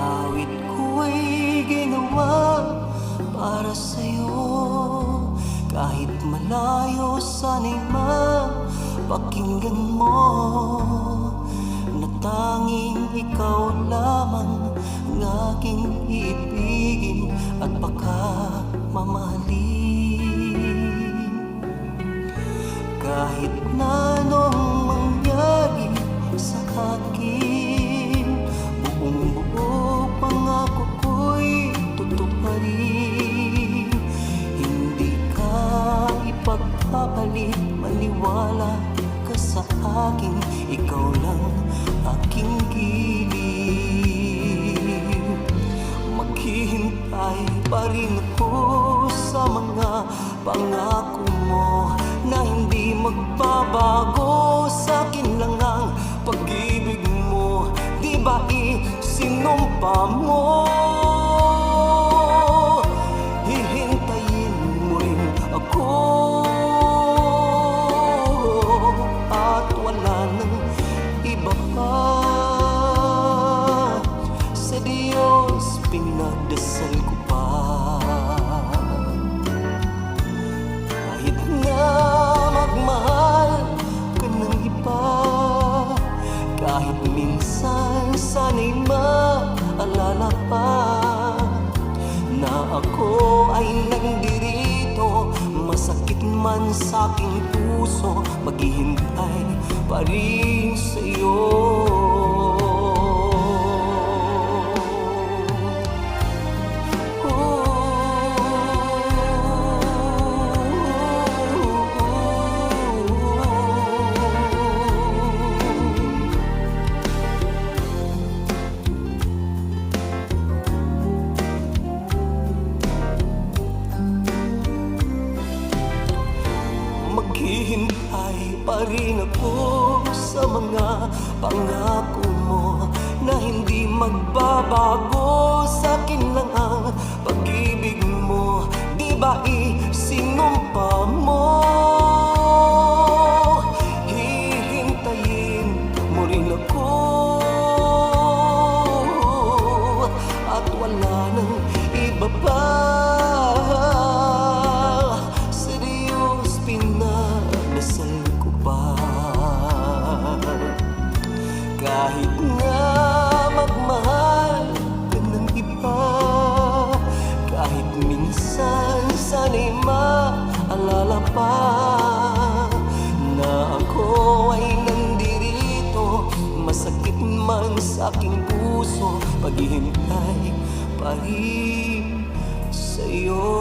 awit ko'y ginawa para sa'yo Kahit malayo sana'y mapakinggan mo. Na ikaw lamang ang aking iibigin at pagkamamahalin Kahit na nung mangyari sa akin ipagpapalit Maniwala ka sa akin. Ikaw lang aking gilid Maghihintay pa rin ako sa mga pangako mo Na hindi magbabago. Sa akin lang ang pag-ibig mo. Di ba isinumpa mo? Minsan sana'y maalala pa Na ako ay nandirito. Masakit man sa aking puso Maghihintay pa rin sa'yo Maghihintay pa rin ako sa mga pangako mo Na hindi magbabago Kahit na magmahal ka ng iba Kahit minsan sana'y maalala pa Na ako ay nandirito Masakit man sa aking puso Paghihintay pa rin sa'yo